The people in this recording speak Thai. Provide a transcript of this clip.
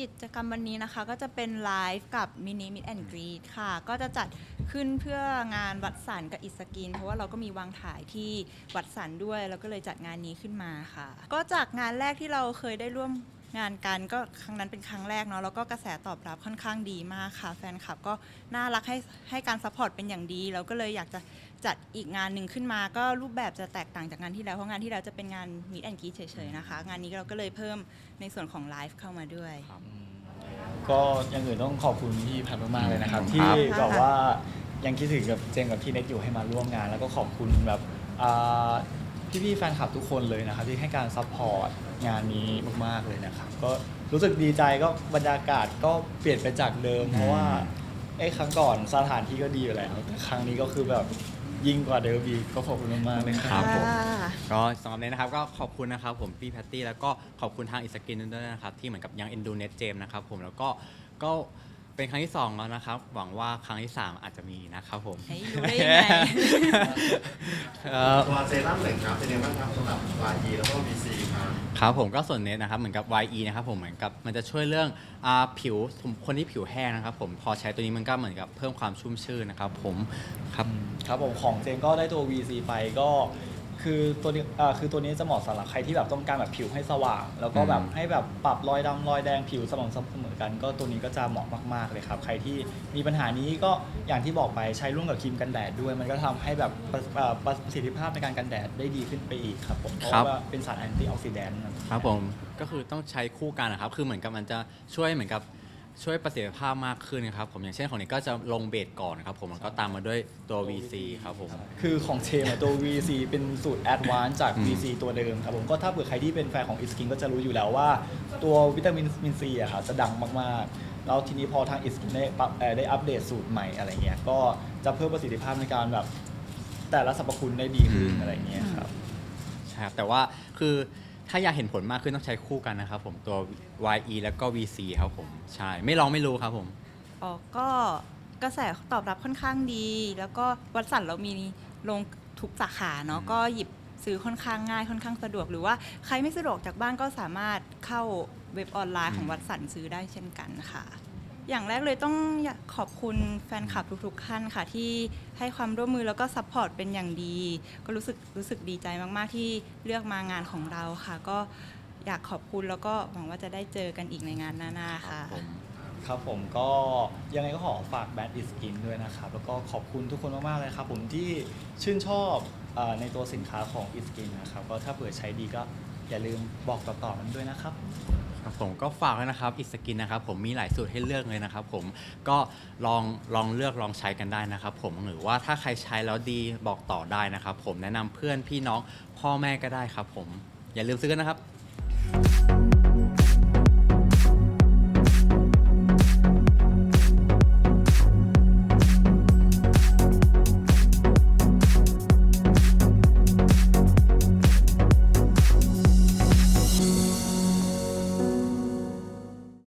กิจกรรมวันนี้นะคะ ก็จะเป็นไลฟ์กับมินิมิดแอนกรีดค่ะ ก็จะจัดขึ้นเพื่องานวัดสันกับอิสกิน เพราะว่าเราก็มีวางถ่ายที่วัดสันด้วย แล้วก็เลยจัดงานนี้ขึ้นมาค่ะ ก็จากงานแรกที่เราเคยได้ร่วม งานกันก็ครั้งนั้นเป็นครั้งแรกเนาะแล้วก็กระแสตอบรับค่อนข้างดีมากค่ะ แฟนคลับก็น่ารักให้ให้การซัพพอร์ตเป็นอย่างดีแล้วก็เลยอยากจะจัดอีกงานหนึ่งขึ้นมา ก็รูปแบบจะแตกต่างจากงานที่แล้วเพราะงานที่แล้วจะเป็นงานมิดแอนกีเฉยๆนะคะ งานนี้เราก็เลยเพิ่มในส่วนของไลฟ์เข้ามาด้วย ก็อยังอื่นต้องขอบคุณพี่พันมากๆเลยนะครับครับ ที่แบบว่ายังคิดถึงกับเจมส์กับพี่เน็ตอยู่ให้มาร่วมงาน แล้วก็ขอบคุณแบบอ่าพี่ๆแฟนคลับทุกคนเลยนะครับที่ให้การซัพพอร์ต งานนี้มาก ๆ เลยนะครับ ก็รู้สึกดีใจก็บรรยากาศก็เปลี่ยนไปจากเดิม เพราะว่าไอ้ครั้งก่อนสถานที่ก็ดีอยู่แล้วแต่ครั้งนี้ก็คือแบบยิ่งกว่าเดิมอีกก็ขอบคุณมากๆเลยคครัรับบผม ก็สำหรับเนทนะครับก็ขอบคุณนะครับผมพี่แพตตี้แล้วก็ขอบคุณทางอิสกินด้วยนะครับที่เหมือนกับยังเอ็นดูเน็ตเจมนะครับผมแล้วก็ก็ เป็นครั้งที่สองแล้วนะครับ หวังว่าครั้งที่สามอาจจะมีนะครับผมให้อยู่ได้ยังไง เอ่อ ตัวเซรั่มหนึ่งครับเป็นยังไงบ้างครับสำหรับ YE แล้วก็ VC ครับครับผมก็ส่วนเน็ตนะครับเหมือนกับ YE นะครับผมเหมือนกับมันจะช่วยเรื่องอาผิวคนที่ผิวแห้งนะครับผมพอใช้ตัวนี้มันก็เหมือนกับเพิ่มความชุ่มชื่นนะครับผมครับ ครับผมของเจมก็ได้ตัว VC ไปก็ คือตัวนี้อ่าคือตัวนี้จะเหมาะสำหรับใครที่แบบต้องการแบบผิวให้สว่าง แล้วก็แบบอืมให้แบบปรับรอยดำรอยแดงผิวสม่ำเสมอกัน ก็ตัวนี้ก็จะเหมาะมาก ๆ เลยครับ ใครที่มีปัญหานี้ก็อย่างที่บอกไปใช้ร่วมกับครีมกันแดดด้วย มันก็ทำให้แบบประอ่าประสิทธิภาพในการกันแดดได้ดีขึ้นไปอีกครับผมเพราะว่าเป็นสารแอนตี้ออกซิแดนต์ครับผมก็คือต้องใช้คู่กันนะครับ คือเหมือนกับมันจะช่วยเหมือนกับ ช่วยประสิทธิภาพมากขึ้นนะครับผมอย่างเช่นของนี้ก็จะลงเบสก่อนนะครับผมแล้วก็ตามมาด้วยตัว VC ครับผม คือของเชมอะตัว VC เป็นสูตร Advanced จากอืม VC ตัวเดิมครับผมก็ถ้าเผื่อใครที่เป็นแฟนของอิสกินก็จะรู้อยู่แล้วว่า ตัววิตามินมินซีอะครับจะดังมากๆ แล้วทีนี้พอทางอิสกินได้ปรับเอ่อได้อัปเดตสูตรใหม่อะไรเงี้ยก็จะเพิ่มประสิทธิภาพในการแบบแต่ละสรรพคุณได้ดีขึ้นอืม อะไรเงี้ยครับ ใช่ครับแต่ว่าคือ ถ้าอยากเห็นผลมากขึ้นต้องใช้คู่กันนะครับผมตัว YE แล้วก็ VC ครับผมใช่ไม่ลองไม่รู้ครับผมอ๋อก็กระแสตอบรับค่อนข้างดี แล้วก็วัดสันเรามีลงทุกสาขาเนาะอืมก็หยิบซื้อค่อนข้างง่ายค่อนข้างสะดวกหรือว่าใครไม่สะดวกจากบ้านก็สามารถเข้าเว็บออนไลน์ของวัดสันซื้อได้เช่นกันค่ะ อย่างแรกเลยต้องอยากขอบคุณแฟนคลับทุกๆท่านค่ะ ที่ให้ความร่วมมือแล้วก็ซัพพอร์ตเป็นอย่างดี ก็รู้สึกรู้สึกดีใจมากๆที่เลือกมางานของเราค่ะ ก็อยากขอบคุณแล้วก็หวังว่าจะได้เจอกันอีกในงานหน้าๆค่ะ ครับผมก็ยังไงก็ขอฝากแบรนด์อิสกินด้วยนะครับ แล้วก็ขอบคุณทุกคนมาก ๆ เลยครับผมที่ชื่นชอบเออในตัวสินค้าของอิสกินนะครับ ก็ถ้าเผื่อใช้ดีก็ อย่าลืมบอกต่อๆมันด้วยนะครับ ครับผมก็ฝากไว้นะครับอิสกินนะครับผมมีหลายสูตรให้เลือกเลยนะครับผมก็ลองลองเลือกลองใช้กันได้นะครับผมหรือว่าถ้าใครใช้แล้วดีบอกต่อได้นะครับผมแนะนำเพื่อนพี่น้องพ่อแม่ก็ได้ครับผมอย่าลืมซื้อกันนะครับ